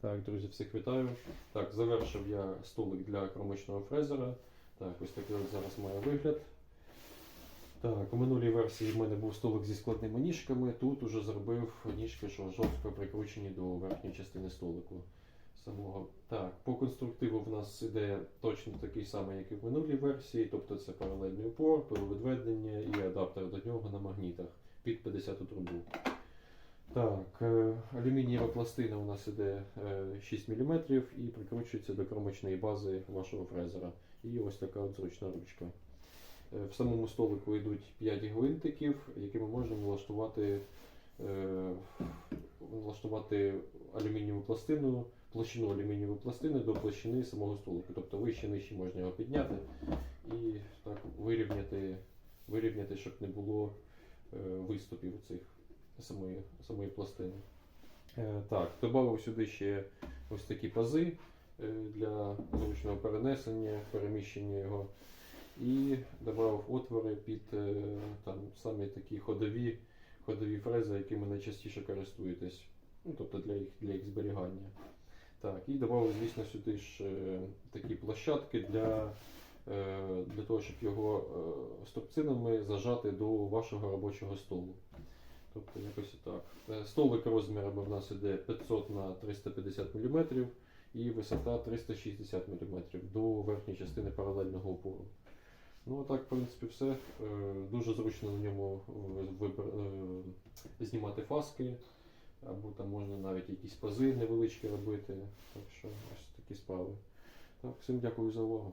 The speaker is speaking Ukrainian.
Так, друзі, всіх вітаю. Так, завершив я столик для кромочного фрезера. Так, ось такий от зараз має вигляд. Так, у минулій версії в мене був столик зі складними ніжками. Тут уже зробив ніжки, що жорстко прикручені до верхньої частини столику. Самого. Так, по конструктиву в нас іде точно такий самий, як і в минулій версії, тобто це паралельний упор, пиловідведення і адаптер до нього на магнітах під 50 трубу. Так, е, алюмінієва пластина у нас іде е, 6 мм і прикручується до кромочної бази вашого фрезера. І ось така от зручна ручка. Е, В самому столику йдуть 5 гвинтиків, якими можна влаштувати, е, влаштувати алюмінієву пластину, площину алюмінієвої пластини до площини самого столику. Тобто вище нижче можна його підняти і так вирівняти, вирівняти щоб не було е, виступів цих самої, самої пластини. Е, так, додав сюди ще ось такі пази е, для зручного перенесення, переміщення його. І додав отвори під е, там, самі такі ходові, ходові фрези, якими найчастіше користуєтесь. Ну, тобто для їх, для їх зберігання. Так, і додав, звісно, сюди ж такі площадки для, для того, щоб його струбцинами зажати до вашого робочого столу. Тобто якось так. Е, Столик розмірами в нас іде 500 на 350 мм і висота 360 мм до верхньої частини паралельного опору. Ну, так, в принципі, все. Е, Дуже зручно на ньому е, знімати фаски, або там можна навіть якісь пази невеличкі робити. Так що ось такі справи. Так, всім дякую за увагу.